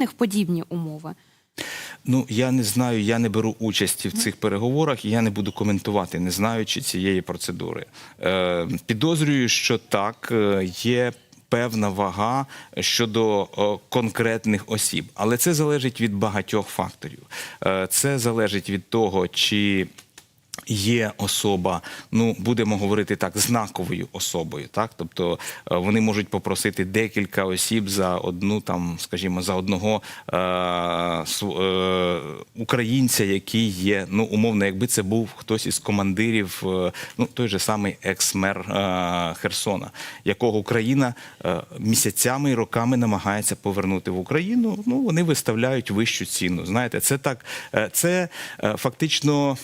них подібні умови? Ну я не знаю, я не беру участі в цих переговорах, і я не буду коментувати, не знаючи цієї процедури. Е, підозрюю, що так е, є. Певна вага щодо о, конкретних осіб, але це залежить від багатьох факторів. Е, Це залежить від того, чи Є особа, ну будемо говорити так, знаковою особою. Так, тобто е, вони можуть попросити декілька осіб за одну, там, скажімо, за одного е, е, українця, який є, ну умовно, якби це був хтось із командирів, е, ну той же самий екс-мер е, Херсона, якого Україна е, місяцями і роками намагається повернути в Україну. Ну вони виставляють вищу ціну. Знаєте, це так, е, це е, фактично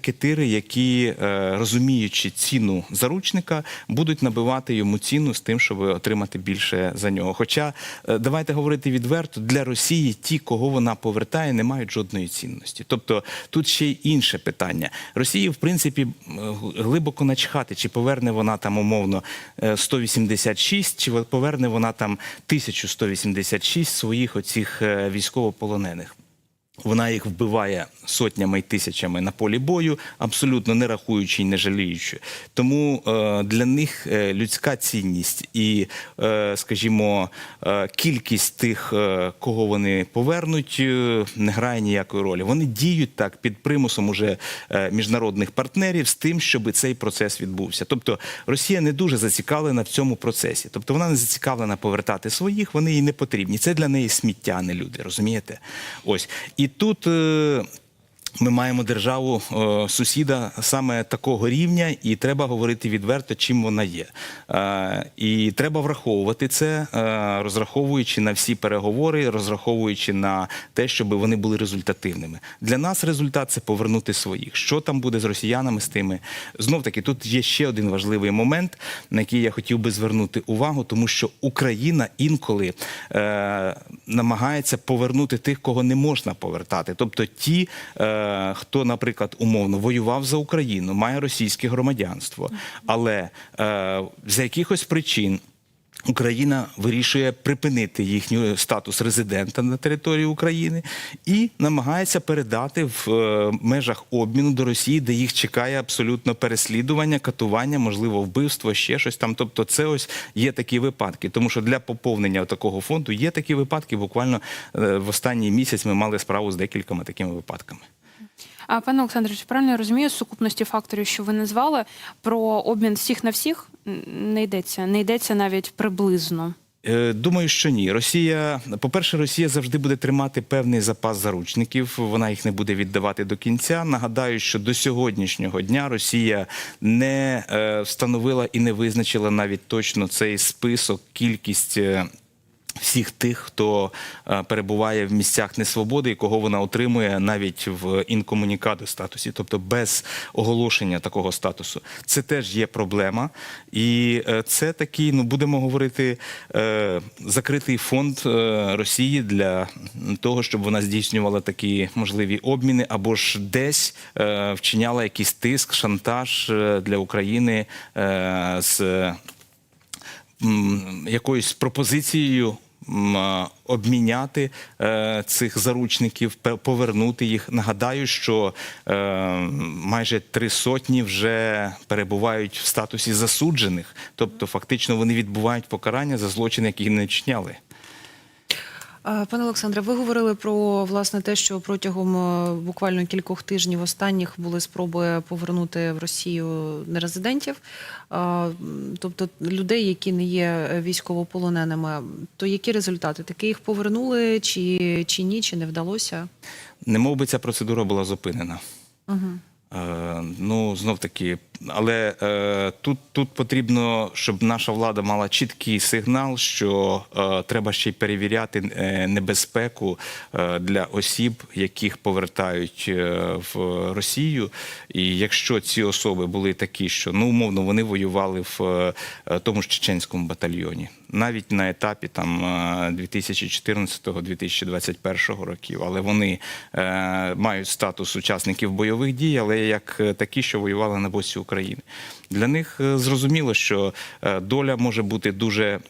терористи-рекетири, які е, розуміючи ціну заручника, будуть набивати йому ціну з тим, щоб отримати більше за нього. Хоча е, давайте говорити відверто, для Росії ті, кого вона повертає, не мають жодної цінності. Тобто тут ще й інше питання. Росії, в принципі, глибоко начхати, чи поверне вона там умовно е, 186, чи поверне вона там 1186 своїх оцих е, військовополонених. Вона їх вбиває сотнями і тисячами на полі бою, абсолютно не рахуючи і не жаліючи. Тому е, для них е, людська цінність і, е, скажімо, кількість тих, кого вони повернуть, не грає ніякої ролі. Вони діють так під примусом уже міжнародних партнерів з тим, щоб цей процес відбувся. Тобто Росія не дуже зацікавлена в цьому процесі. Тобто вона не зацікавлена повертати своїх, вони їй не потрібні. Це для неї сміття, не люди. Розумієте? Ось і тут. Ми маємо державу е, сусіда саме такого рівня, і треба говорити відверто, чим вона є. Е, і треба враховувати це, е, розраховуючи на всі переговори, розраховуючи на те, щоб вони були результативними. Для нас результат це повернути своїх. Що там буде з росіянами з тими? Знов таки, тут є ще один важливий момент, на який я хотів би звернути увагу, тому що Україна інколи намагається повернути тих, кого не можна повертати. Тобто ті, хто, наприклад, умовно воював за Україну, має російське громадянство, але е, з якихось причин. Україна вирішує припинити їхній статус резидента на території України і намагається передати в е, межах обміну до Росії, де їх чекає абсолютно переслідування, катування, можливо, вбивство, ще щось там. Тобто, це ось є такі випадки. Тому що для поповнення такого фонду є такі випадки. Буквально е, в останній місяць ми мали справу з декількома такими випадками. А пане Олександре, чи правильно я розумію сукупності факторів, що ви назвали про обмін всіх на всіх не йдеться, не йдеться навіть приблизно. Е, Думаю, що ні. Росія, по-перше, Росія завжди буде тримати певний запас заручників. Вона їх не буде віддавати до кінця. Нагадаю, що до сьогоднішнього дня Росія не е, встановила і не визначила навіть точно цей список, кількість. Всіх тих, хто е, перебуває в місцях несвободи і кого вона отримує навіть в інкомунікадо статусі, тобто без оголошення такого статусу, це теж є проблема, і е, це такий, ну будемо говорити, е, закритий фонд Росії для того, щоб вона здійснювала такі можливі обміни, або ж десь вчиняла якийсь тиск, шантаж для України з якоюсь пропозицією обміняти е, цих заручників, повернути їх. Нагадаю, що е, майже три сотні вже перебувають в статусі засуджених, тобто фактично вони відбувають покарання за злочини, які не вчиняли. Пане Олександре, ви говорили про власне те, що протягом е, буквально кількох тижнів останніх були спроби повернути в Росію нерезидентів, тобто людей, які не є військовополоненими. То які результати? Таки їх повернули, чи, чи ні, чи не вдалося? Немов би ця процедура була зупинена. Угу. Е, ну, знов таки, але е, тут, тут потрібно, щоб наша влада мала чіткий сигнал, що е, треба ще й перевіряти е, небезпеку е, для осіб, яких повертають е, в Росію. І якщо ці особи були такі, що ну умовно вони воювали в е, тому ж чеченському батальйоні, навіть на етапі там е, 2014-2021 років, але вони е, мають статус учасників бойових дій, але як е, такі, що воювали на боці України. Для них е, зрозуміло, що е, доля може бути дуже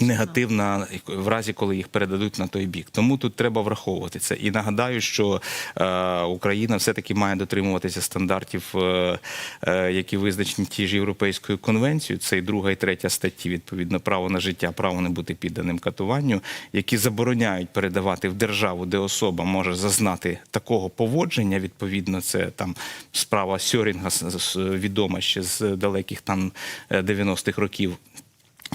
негативна в разі, коли їх передадуть на той бік. Тому тут треба враховувати це. І нагадаю, що е, Україна все-таки має дотримуватися стандартів, е, е, які визначені ті ж Європейською конвенцією. Це і друга і третя статті, відповідно, право на життя, право не бути підданим катуванню, які забороняють передавати в державу, де особа може зазнати такого поводження. Відповідно, це там справа Сьорінга відома ще з далеких там е, 90-х років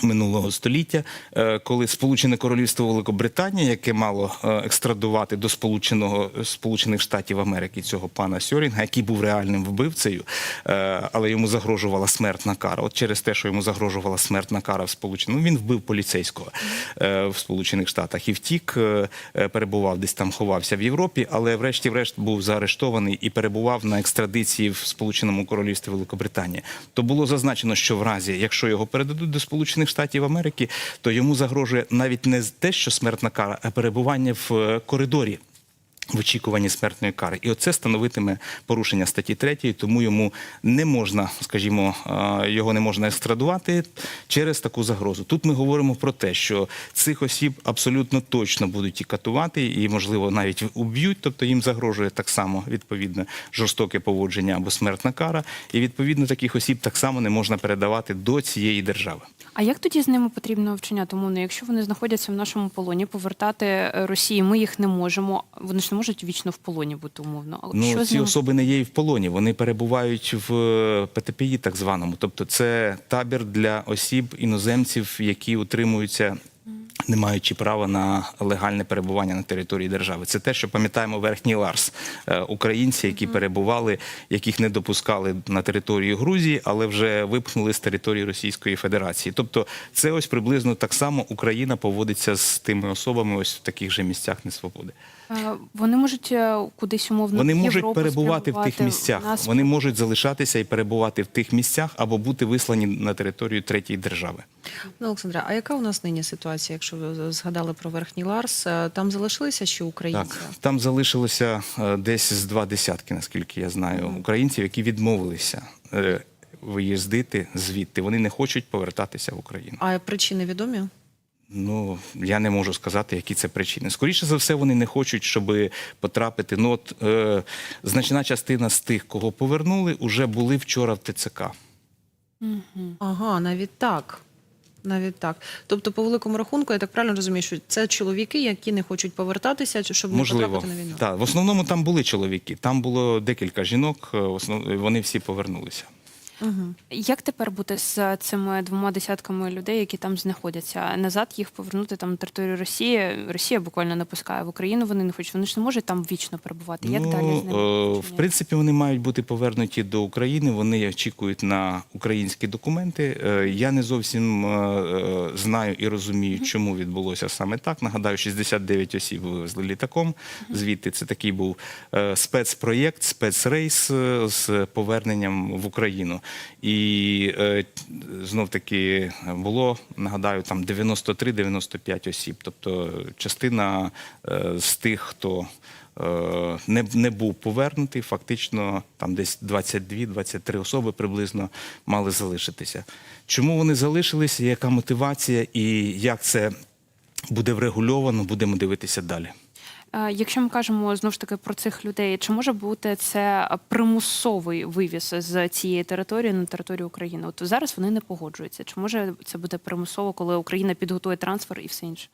минулого століття, е, коли Сполучене Королівство Великобританія, яке мало е, екстрадувати до Сполученого Сполучених Штатів Америки цього пана Сьорінга, який був реальним вбивцею, е, але йому загрожувала смертна кара. От через те, що йому загрожувала смертна кара в Сполучених, ну він вбив поліцейського в Сполучених Штатах і втік, перебував десь там, ховався в Європі, але врешті-решт був заарештований і перебував на екстрадиції в Сполученому Королівстві Великобританії. То було зазначено, що в разі, якщо його передадуть до Сполучених Штатів Америки, то йому загрожує навіть не те, що смертна кара, а перебування в е, коридорі. В очікуванні смертної кари, і оце становитиме порушення статті 3, тому йому не можна, скажімо, е, його не можна екстрадувати через таку загрозу. Тут ми говоримо про те, що цих осіб абсолютно точно будуть і катувати, і можливо навіть уб'ють, тобто їм загрожує так само відповідно жорстоке поводження або смертна кара. І відповідно таких осіб так само не можна передавати до цієї держави. А як тоді з ними потрібно вчиняти умовно? Якщо вони знаходяться в нашому полоні, повертати е, Росії, ми їх не можемо. Вони ж не можуть вічно в полоні бути умовно. Ну, що ці особи не є і в полоні, вони перебувають в е, ПТПІ, так званому. Тобто, це табір для осіб іноземців, які утримуються. Не маючи права на легальне перебування на території держави, це те, що пам'ятаємо верхній Ларс, Е, українці, які перебували, яких не допускали на територію Грузії, але вже випхнули з території Російської Федерації. Тобто, це ось приблизно так само Україна поводиться з тими особами, ось в таких же місцях несвободи. Е, Вони можуть е, кудись умовно Вони можуть Європу перебувати в тих місцях. нас Вони можуть залишатися і перебувати в тих місцях або бути вислані на територію третьої держави. Ну, Олександра, а яка у нас нині ситуація, якщо ви згадали про верхній Ларс? Е, Там залишилися ще українці? Так, там залишилося десь з два десятки, наскільки я знаю, українців, які відмовилися виїздити звідти. Вони не хочуть повертатися в Україну. А причини відомі? Ну я не можу сказати, які це причини. Скоріше за все, вони не хочуть, щоб потрапити. Ну от е, значна частина з тих, кого повернули, уже були вчора в ТЦК. Ага, навіть так. Навіть так. Тобто, по великому рахунку, я так правильно розумію, що це чоловіки, які не хочуть повертатися, щоб не Можливо, потрапити на війну. так. В основному там були чоловіки. Там було декілька жінок. е, основ- Вони всі повернулися. Угу. Як тепер бути з цими двома десятками людей, які там знаходяться? Назад їх повернути там на територію Росії. Росія буквально не пускає в Україну. Вони не хочуть. Вони ж не можуть там вічно перебувати. Як ну, далі з ними? е, в принципі, вони мають бути повернуті до України. Вони очікують на українські документи. Е, Я не зовсім е, е, знаю і розумію, чому відбулося саме так. Нагадаю, 69 осіб вивезли літаком. Звідти це такий був е, спецпроєкт, спецрейс е, з поверненням в Україну. І е, знов таки було, нагадаю, там 93-95 осіб. Тобто частина е, з тих, хто е, не, не був повернутий, фактично там десь 22-23 особи приблизно мали залишитися. Чому вони залишилися? Яка мотивація і як це буде врегульовано, будемо дивитися далі. Е, Якщо ми кажемо знову ж таки про цих людей, чи може бути це примусовий вивіз з цієї території на територію України? От зараз вони не погоджуються. Чи може це буде примусово, коли Україна підготує трансфер і все інше?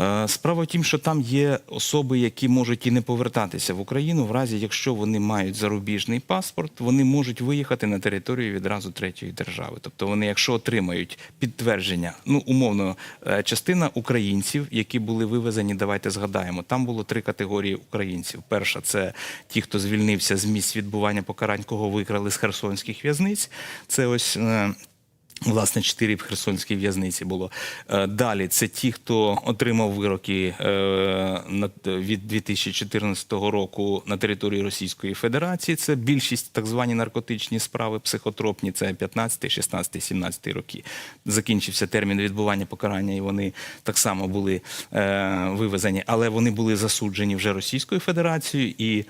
Е, Справа в тім, що там є особи, які можуть і не повертатися в Україну, в разі якщо вони мають зарубіжний паспорт, вони можуть виїхати на територію відразу третьої держави. Тобто вони, якщо отримають підтвердження, ну умовно, е, частина українців, які були вивезені, давайте згадаємо, там було три категорії українців. Перша це ті, хто звільнився з місць відбування покарань, кого викрали з херсонських в'язниць. Це ось. Власне, чотири в Херсонській в'язниці було. Е, Далі це ті, хто отримав вироки е, від 2014 року на території Російської Федерації. Це більшість так звані наркотичні справи, психотропні. Це 15, 16, 17 роки. Закінчився термін відбування покарання, і вони так само були е, вивезені, але вони були засуджені вже Російською Федерацією і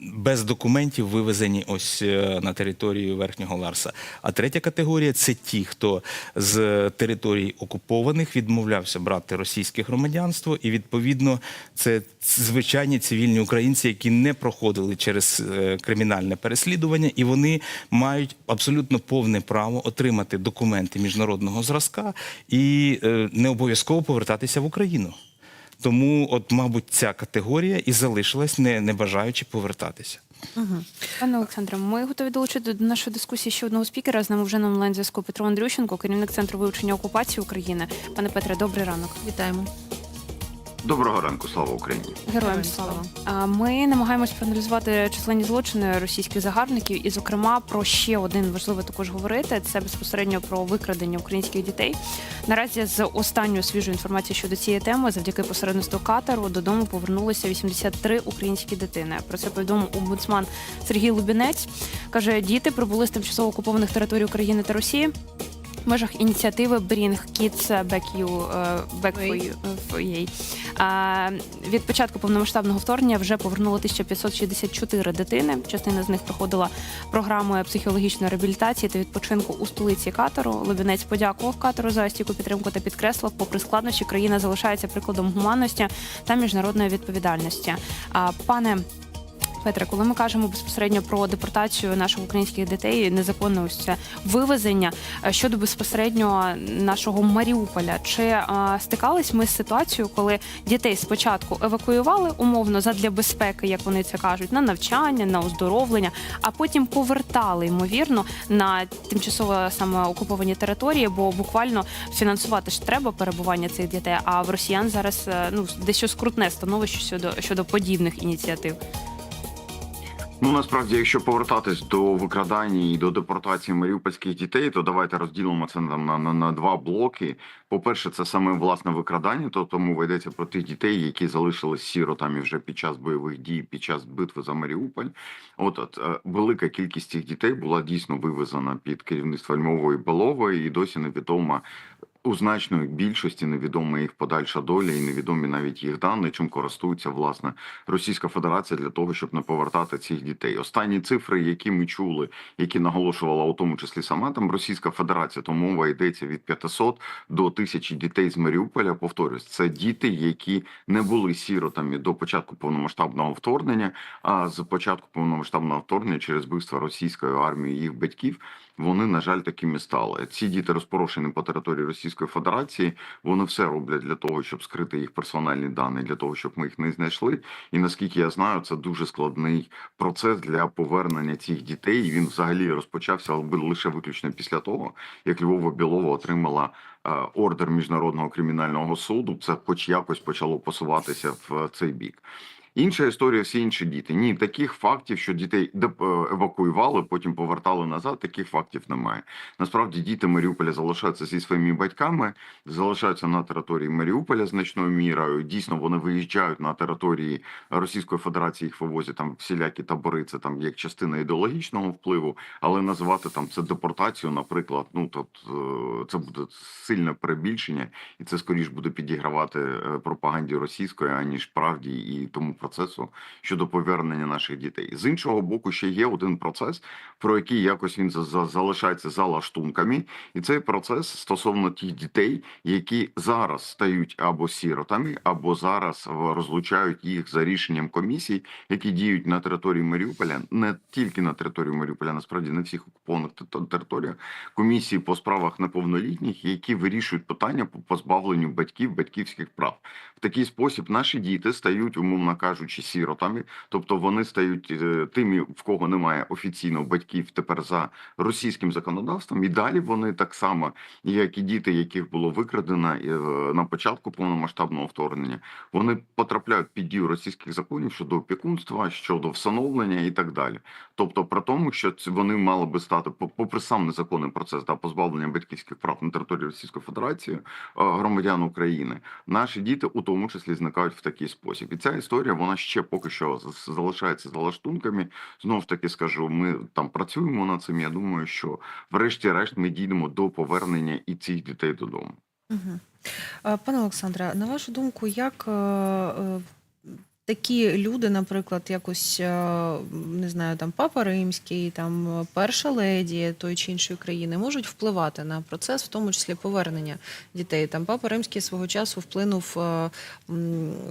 без документів вивезені ось е, на територію Верхнього Ларса. А третя категорія це ті, хто з територій окупованих відмовлявся брати російське громадянство, і відповідно це звичайні цивільні українці, які не проходили через е, кримінальне переслідування, і вони мають абсолютно повне право отримати документи міжнародного зразка і е, не обов'язково повертатися в Україну. Тому, от, мабуть, ця категорія і залишилась, не, не бажаючи повертатися. Пане Олександре, ми готові долучити до нашої дискусії ще одного спікера. З нами вже на онлайн зв'язку Петро Андрющенко, керівник центру вивчення окупації України. Пане Петре, добрий ранок. Вітаємо. Доброго ранку, слава Україні. Героям слава. Ми намагаємось проаналізувати численні злочини російських загарбників, і, зокрема, про ще один важливий також говорити. Це безпосередньо про викрадення українських дітей. Наразі з останньої свіжої інформації щодо цієї теми, завдяки посередництву Катару, додому повернулися 83 українські дитини. Про це повідомив омбудсман Сергій Лубінець. каже, діти прибули з тимчасово окупованих територій України та Росії. В межах ініціативи Bring Kids Back You, е, Back for You. А, Від початку повномасштабного вторгнення вже повернуло 1564 дитини. Частина з них проходила програму психологічної реабілітації та відпочинку у столиці Катару. Лобінець подякував Катару за стійку підтримку та підкреслив, попри складнощі, країна залишається прикладом гуманності та міжнародної відповідальності. А, Пане Петре, коли ми кажемо безпосередньо про депортацію наших українських дітей, незаконне ось це вивезення е, щодо безпосередньо нашого Маріуполя, чи е, стикались ми з ситуацією, коли дітей спочатку евакуювали умовно задля безпеки, як вони це кажуть, на навчання, на оздоровлення, а потім повертали ймовірно на тимчасово саме окуповані території, бо буквально фінансувати ж треба перебування цих дітей. А в росіян зараз е, ну дещо скрутне становище щодо щодо подібних ініціатив. Ну насправді, якщо повертатись до викрадання і до депортації маріупольських дітей, то давайте розділимо це на, на, на два блоки. По-перше, це саме власне викрадання, то тому йдеться про тих дітей, які залишились сіротами вже під час бойових дій, під час битви за Маріуполь. От, от е, велика кількість цих дітей була дійсно вивезена під керівництво Львової Белової, і досі невідома. У значної більшості невідома їх подальша доля, і невідомі навіть їх дані, чим користується власне Російська Федерація для того, щоб не повертати цих дітей. Останні цифри, які ми чули, які наголошувала у тому числі сама там Російська Федерація, то мова йдеться від 500 до 1000 дітей з Маріуполя. Повторюсь, це діти, які не були сіротами до початку повномасштабного вторгнення. А з початку повномасштабного вторгнення через вбивство російської армії їх батьків вони, на жаль, такими стали. Ці діти розпорошені по території Російської Федерації. Вони все роблять для того, щоб скрити їх персональні дані, для того, щоб ми їх не знайшли. І наскільки я знаю, це дуже складний процес для повернення цих дітей. Він взагалі розпочався лише виключно після того, як Львова Білова отримала е, ордер міжнародного кримінального суду. Це, хоч якось, почало посуватися в цей бік. Інша історія, всі інші діти. Ні, таких фактів, що дітей е, евакуювали, потім повертали назад. Таких фактів немає. Насправді діти Маріуполя залишаються зі своїми батьками, залишаються на території Маріуполя значною мірою. Дійсно, вони виїжджають на території Російської Федерації, їх вивозять там всілякі табори. Це там як частина ідеологічного впливу, але називати там це депортацію, наприклад, ну то е, це буде сильне перебільшення, і це скоріш буде підігравати е, пропаганді російської, аніж правді і тому процесу щодо повернення наших дітей. З іншого боку, ще є один процес, про який якось він за- за- залишається за лаштунками, і цей процес стосовно тих дітей, які зараз стають або сіротами, або зараз розлучають їх за рішенням комісій, які діють на території Маріуполя, не тільки на території Маріуполя, насправді на всіх окупованих територіях, комісії по справах неповнолітніх, які вирішують питання по позбавленню батьків батьківських прав. В такий спосіб наші діти стають, умовно кажучи, сіротами, тобто вони стають е, тими, в кого немає офіційно батьків тепер за російським законодавством, і далі вони так само, як і діти, яких було викрадено е, на початку повномасштабного вторгнення, вони потрапляють під дію російських законів щодо опікунства, щодо всиновлення і так далі. Тобто, при тому, що вони мали би стати, попри сам незаконний процес да, позбавлення батьківських прав на території Російської Федерації е, громадян України, наші діти у тому числі зникають в такий спосіб. І ця історія вона ще поки що залишається за лаштунками. Знову таки скажу, ми там працюємо над цим. Я думаю, що врешті-решт ми дійдемо до повернення і цих дітей додому. Угу. Пане Олександре, на вашу думку, як е, е, такі люди, наприклад, якось е, не знаю, там Папа Римський, там перша леді тої чи іншої країни можуть впливати на процес, в тому числі повернення дітей. Там Папа Римський свого часу вплинув, е,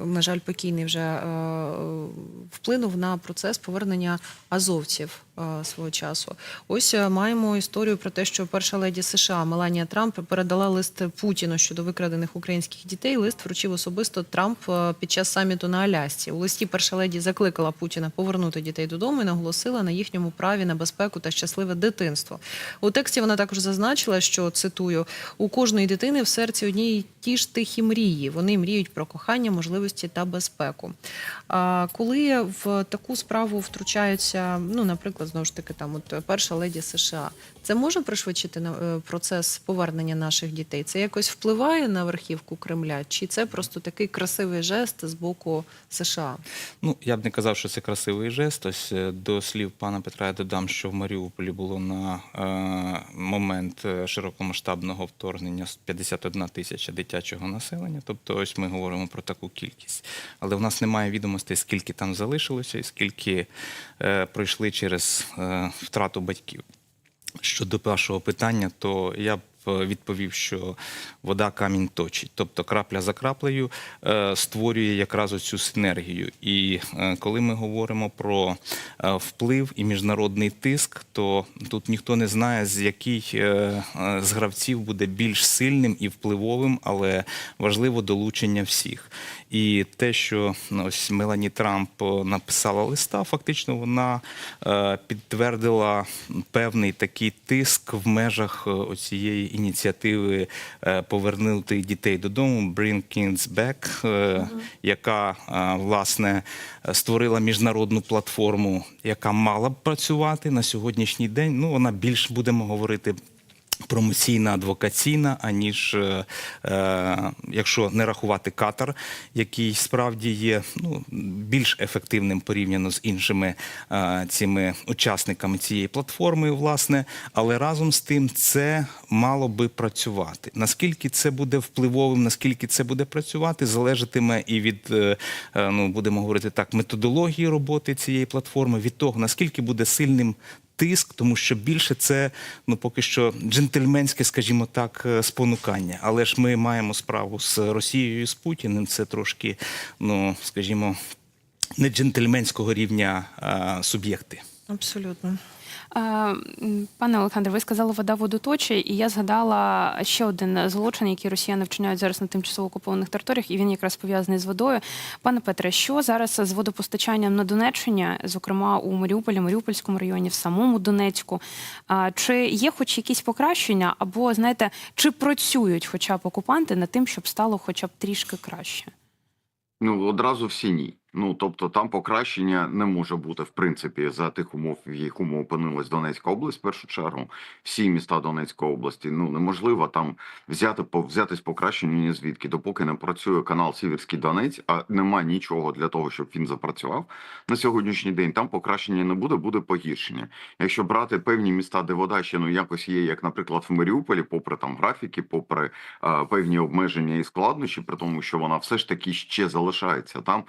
на жаль, покійний вже е, вплинув на процес повернення азовців свого часу. Ось е, маємо історію про те, що перша леді США Меланія Трамп передала лист Путіну щодо викрадених українських дітей. Лист вручив особисто Трамп е, під час саміту на Алясці. У листі перша леді закликала Путіна повернути дітей додому і наголосила на їхньому праві на безпеку та щасливе дитинство. У тексті вона також зазначила, що цитую: у кожної дитини в серці одні й ті ж тихі мрії. Вони мріють про кохання, можливості та безпеку. А коли в таку справу втручаються, ну наприклад, знову ж таки, там от перша леді США, це може пришвидшити на- е, процес повернення наших дітей? Це якось впливає на верхівку Кремля? Чи це просто такий красивий жест з боку США? Ну, я б не казав, що це красивий жест. Ось е, до слів пана Петра я додам, що в Маріуполі було на е, момент е, широкомасштабного вторгнення з 51 тисяча дитячого населення. Тобто, ось ми говоримо про таку кількість. Але в нас немає відомостей, скільки там залишилося і скільки е, пройшли через е, втрату батьків. Щодо першого питання, то я б е, відповів, що вода камінь точить, тобто крапля за краплею е, створює якраз оцю синергію. І коли ми говоримо про вплив і міжнародний тиск, то тут ніхто не знає, з який з гравців буде більш сильним і впливовим, але важливо долучення всіх. І те, що ну, ось Мелані Трамп е, написала листа, фактично вона е, підтвердила певний такий тиск в межах е, оцієї ініціативи повернути дітей додому Bring Kids Back, яка власне створила міжнародну платформу, яка мала б працювати на сьогоднішній день. Ну вона більш будемо говорити промоційна, адвокаційна, аніж е, е, якщо не рахувати катар, який справді є ну, більш ефективним порівняно з іншими е, цими учасниками цієї платформи, власне. Але разом з тим це мало би працювати. Наскільки це буде впливовим, наскільки це буде працювати, залежатиме і від е, е, ну будемо говорити так, методології роботи цієї платформи, від того наскільки буде сильним тиск, тому що більше це ну поки що джентльменське, скажімо так, е, спонукання. Але ж ми маємо справу з Росією і з Путіним. Це трошки, ну скажімо, не джентльменського рівня суб'єкти. Абсолютно. Е, Пане Олександре, ви сказали вода водоточі, і я згадала ще один злочин, який росіяни вчиняють зараз на тимчасово окупованих територіях, і він якраз пов'язаний з водою. Пане Петре, що зараз з водопостачанням на Донеччині, зокрема у Маріуполі, Маріупольському районі, в самому Донецьку? Чи є хоч якісь покращення, або знаєте, чи працюють хоча б окупанти над тим, щоб стало хоча б трішки краще? Ну одразу всі ні. Ну тобто там покращення не може бути в принципі за тих умов, в якому опинилась Донецька область. В першу чергу всі міста Донецької області. Ну неможливо там взяти по взятись покращення ні звідки, допоки не працює канал Сіверський Донець, а нема нічого для того, щоб він запрацював на сьогоднішній день. Там покращення не буде, буде погіршення. Якщо брати певні міста, де вода ще ну якось є, як, наприклад, в Маріуполі, попри там графіки, попри е, певні обмеження і складнощі, при тому, що вона все ж таки ще залишається там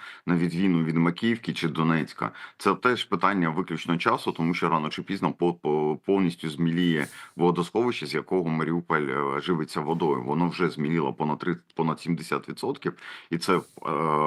відміну від Макіївки чи Донецька. Це теж питання виключно часу, тому що рано чи пізно по, по повністю зміліє водосховище, з якого Маріуполь е, живиться водою. Воно вже зміліло понад 30, понад 70%. І це е,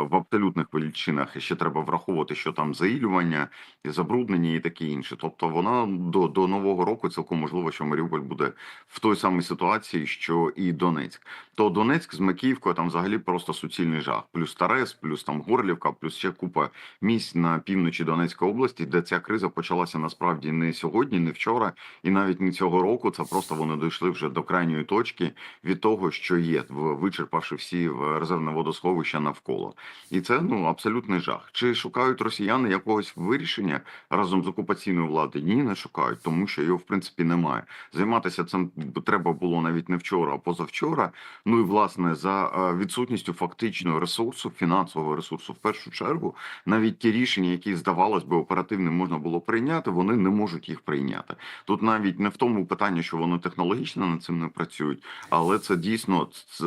в абсолютних величинах. І ще треба враховувати, що там заїлювання, забруднення і таке інше. Тобто вона до, до нового року цілком можливо, що Маріуполь буде в той самій ситуації, що і Донецьк. То Донецьк з Макіївкою там взагалі просто суцільний жах. Плюс Тарес, плюс там Горлівка, плюс ще купа місць на півночі Донецької області, де ця криза почалася насправді не сьогодні, не вчора, і навіть не цього року. Це просто вони дійшли вже до крайньої точки від того, що є, вичерпавши всі в- резервне водосховища навколо. І це ну абсолютний жах. Чи шукають росіяни якогось вирішення разом з окупаційною владою? Ні, не шукають, тому що його в принципі немає. Займатися цим треба було навіть не вчора, а позавчора. Ну і власне за е, відсутністю фактичного ресурсу, фінансового ресурсу, в першу чергу. Чергу навіть ті рішення, які здавалось би оперативним можна було прийняти, вони не можуть їх прийняти. Тут навіть не в тому питанні, що вони технологічно над цим не працюють, але це дійсно це,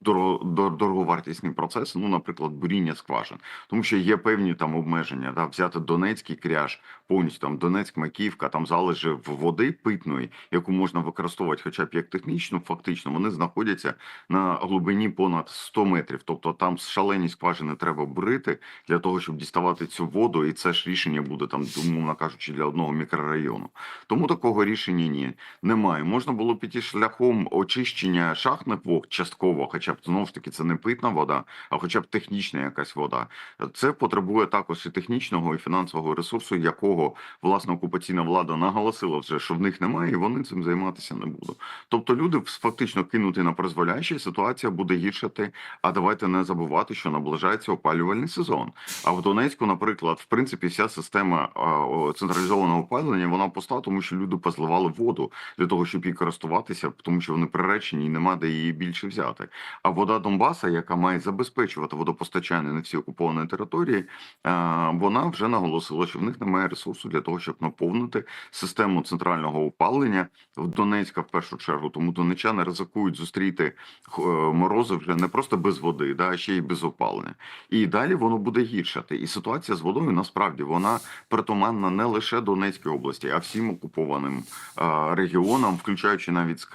дорого- дор- дороговартісні процеси. Ну, наприклад, буріння скважин, тому що є певні там обмеження. Да, взяти Донецький кряж, повністю там Донецьк, Макіївка, там залежи води питної, яку можна використовувати, хоча б як технічно, фактично вони знаходяться на глибині понад 100 метрів. Тобто там шалені скважини треба бурити для того, щоб діставати цю воду, і це ж рішення буде там, умовно кажучи, для одного мікрорайону. Тому такого рішення ні немає. Можна було піти шляхом очищення шахтних вод частково, хоча б знову ж таки це не питна вода, а хоча б технічна якась вода. Це потребує також і технічного і фінансового ресурсу, якого власне окупаційна влада наголосила вже, що в них немає, і вони цим займатися не будуть. Тобто люди фактично кинуті на призволяще, ситуація буде гіршати. А давайте не забувати, що наближається опалювальний сезон. А в Донецьку, наприклад, в принципі, вся система централізованого опалення вона пуста, тому що люди позливали воду для того, щоб її користуватися, тому що вони приречені і нема де її більше взяти. А вода Донбаса, яка має забезпечувати водопостачання на всій окупованій території, вона вже наголосила, що в них немає ресурсу для того, щоб наповнити систему центрального опалення в Донецька в першу чергу. Тому донечани ризикують зустріти е, морози вже не просто без води, да, а ще й без опалення. І далі воно буде гіршати. І ситуація з водою насправді вона притаманна не лише Донецькій області, а всім окупованим е, регіонам, включаючи навіть з Криму.